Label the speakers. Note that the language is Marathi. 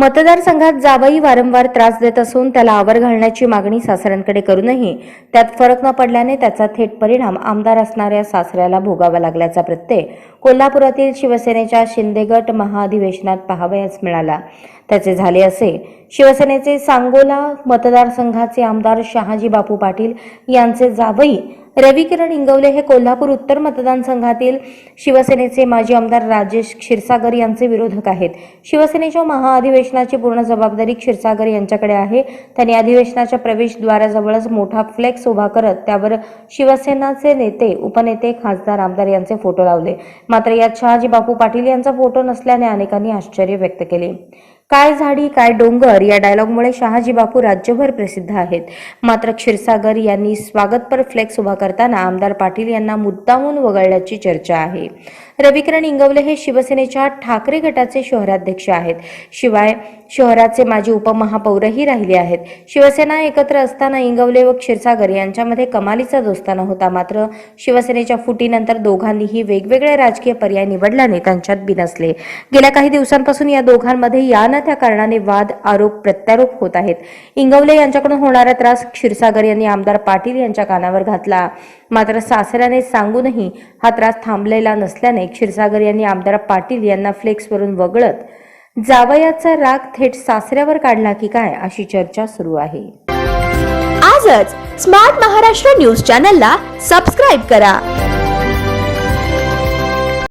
Speaker 1: मतदारसंघात जावई वारंवार त्रास देत असून त्याला आवर घालण्याची मागणी सासऱ्यांकडे करूनही त्यात फरक न पडल्याने त्याचा थेट परिणाम आमदार असणाऱ्या सासऱ्याला भोगावा लागल्याचा प्रत्यय कोल्हापुरातील शिवसेनेच्या शिंदेगट महाअधिवेशनात पाहावयास मिळाला. त्याचे झाले असे शिवसेनेचे सांगोला मतदारसंघाचे आमदार शहाजी बापू पाटील यांचे जावई रविकिरण इंगवले हे कोल्हापूर उत्तर मतदारसंघातील शिवसेनेचे माजी आमदार राजेश क्षीरसागर यांचे विरोधक आहेत. शिवसेनेच्या महाअधिवेशनाची पूर्ण जबाबदारी क्षीरसागर यांच्याकडे आहे. त्यांनी अधिवेशनाच्या प्रवेशद्वाराजवळच मोठा फ्लेक्स उभा करत त्यावर शिवसेनाचे नेते उपनेते खासदार आमदार यांचे फोटो लावले. मात्र यात शहाजी बापू पाटील यांचा फोटो नसल्याने अनेकांनी आश्चर्य व्यक्त केले. काय झाडी काय डोंगर या डायलॉगमुळे शहाजी बापू राज्यभर प्रसिद्ध आहेत. मात्र क्षीरसागर यांनी स्वागतपर फ्लेक्स उभा करताना आमदार पाटील यांना मुद्दामून वगळल्याची चर्चा आहे. रविकिरण इंगवले हे शिवसेनेच्या ठाकरे गटाचे शहराध्यक्ष आहेत. शिवाय शहराचे माजी उपमहापौरही राहिले आहेत. शिवसेना एकत्र असताना इंगवले व क्षीरसागर यांच्यामध्ये कमालीचा दोस्ताना होता मात्र शिवसेनेच्या फुटीनंतर दोघांनीही वेगवेगळे राजकीय पर्याय निवडल्याने त्यांच्यात बिनसले. गेल्या काही दिवसांपासून या दोघांमध्ये या न त्या कारणाने वाद आरोप प्रत्यारोप होत आहेत. इंगवले यांच्याकडून होणारा त्रास क्षीरसागर यांनी आमदार पाटील यांच्या कानावर घातला. मात्र सासऱ्याने सांगूनही हा त्रास थांबलेला नसल्याने क्षीरसागर यांनी आमदार पाटील यांना फ्लेक्सवरून वगळत जावयाचा राग थेट सासऱ्यावर काढला की काय अशी चर्चा सुरू आहे.
Speaker 2: आजच स्मार्ट महाराष्ट्र न्यूज चॅनलला सबस्क्राईब करा.